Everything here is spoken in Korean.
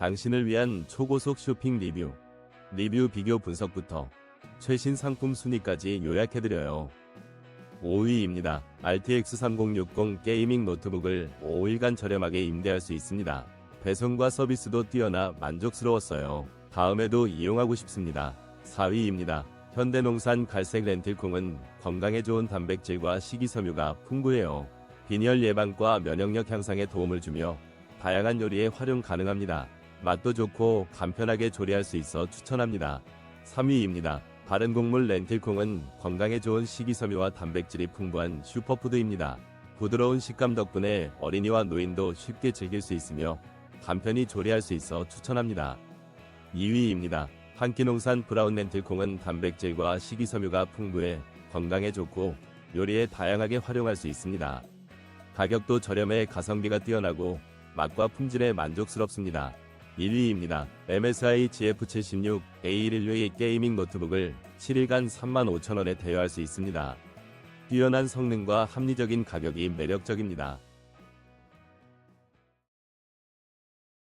당신을 위한 초고속 쇼핑 리뷰. 리뷰 비교 분석부터 최신 상품 순위까지 요약해드려요. 5위입니다. RTX 3060 게이밍 노트북을 5일간 저렴하게 임대할 수 있습니다. 배송과 서비스도 뛰어나 만족스러웠어요. 다음에도 이용하고 싶습니다. 4위입니다. 현대농산 갈색 렌틸콩은 건강에 좋은 단백질과 식이섬유가 풍부해요. 빈혈 예방과 면역력 향상에 도움을 주며 다양한 요리에 활용 가능합니다. 맛도 좋고 간편하게 조리할 수 있어 추천합니다. 3위입니다. 바른 곡물 렌틸콩은 건강에 좋은 식이섬유와 단백질이 풍부한 슈퍼푸드입니다. 부드러운 식감 덕분에 어린이와 노인도 쉽게 즐길 수 있으며 간편히 조리할 수 있어 추천합니다. 2위입니다. 한끼농산 브라운 렌틸콩은 단백질과 식이섬유가 풍부해 건강에 좋고 요리에 다양하게 활용할 수 있습니다. 가격도 저렴해 가성비가 뛰어나고 맛과 품질에 만족스럽습니다. 1위입니다. MSI GF76 A112 게이밍 노트북을 7일간 35,000원에 대여할 수 있습니다. 뛰어난 성능과 합리적인 가격이 매력적입니다.